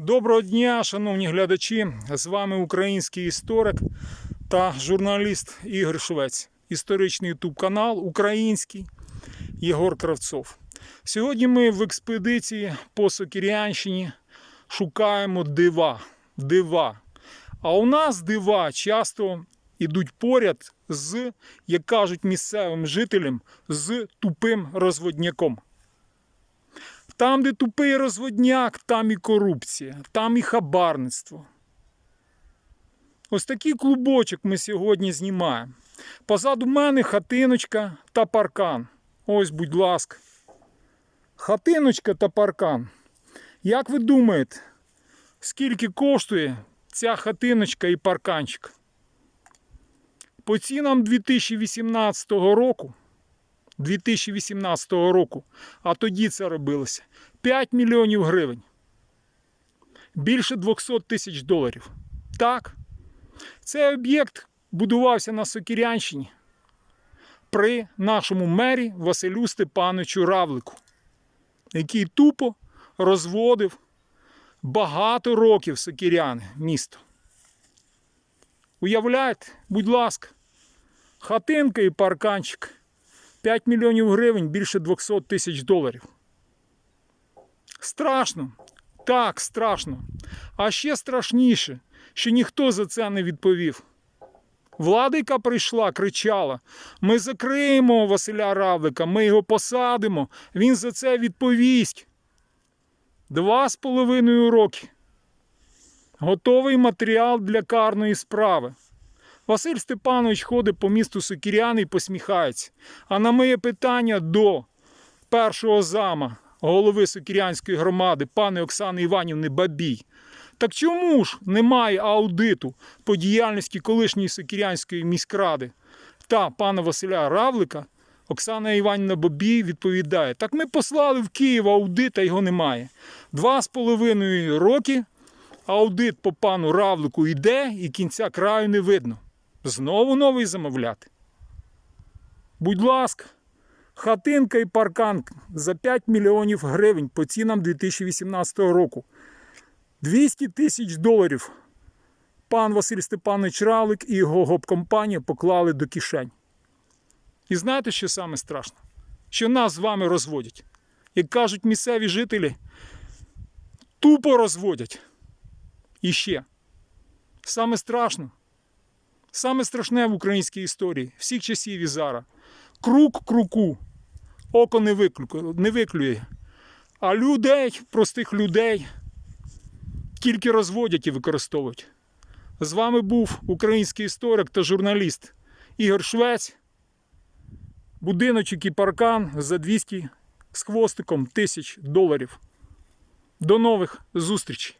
Доброго дня, шановні глядачі. З вами український історик та журналіст Ігор Швець. Історичний ютуб канал Український Єгор Кравцов. Сьогодні ми в експедиції по Сокірянщині шукаємо дива. Дива. А у нас дива часто йдуть поряд з, як кажуть місцевим жителям, з тупим розводняком. Там, де тупий розводняк, там і корупція, там і хабарництво. Ось такий клубочок ми сьогодні знімаємо. Позаду мене хатиночка та паркан. Ось, будь ласка. Хатиночка та паркан. Як ви думаєте, скільки коштує ця хатиночка і парканчик? По цінам 2018 року 2018 року, а тоді це робилося 5 мільйонів гривень. Більше 200 тисяч доларів. Так, цей об'єкт будувався на Сокірянщині при нашому мері Василю Степановичу Равлику, який тупо розводив багато років Сокіряни місто. Уявляєте, будь ласка, хатинка і парканчик. 5 мільйонів гривень більше 200 тисяч доларів. Страшно. Так, страшно. А ще страшніше, що ніхто за це не відповів. Влада, яка прийшла, кричала: ми закриємо Василя Равлика, ми його посадимо, він за це відповість. Два з половиною роки. Готовий матеріал для карної справи. Василь Степанович ходить по місту Сокіряни і посміхається. А на моє питання до першого зама голови Сокірянської громади, пани Оксани Іванівни Бабій. Так чому ж немає аудиту по діяльності колишньої Сокірянської міськради та пана Василя Равлика? Оксана Іванівна Бабій відповідає: так ми послали в Київ аудит, а його немає. Два з половиною роки аудит по пану Равлику йде і кінця краю не видно. Знову новий замовляти. Будь ласка, хатинка і паркан за 5 мільйонів гривень по цінам 2018 року. 200 тисяч доларів пан Василь Степанович Равлик і його гоп-компанія поклали до кишень. І знаєте, що саме страшне? Що нас з вами розводять. Як кажуть місцеві жителі, тупо розводять. І ще. Саме страшно. Саме страшне в українській історії всіх часів і зараз. Круг круку. Око не, виклю... не виклює. А людей, простих людей, тільки розводять і використовують. З вами був український історик та журналіст Ігор Швець. Будиночок і паркан за 200 з хвостиком тисяч доларів. До нових зустрічей!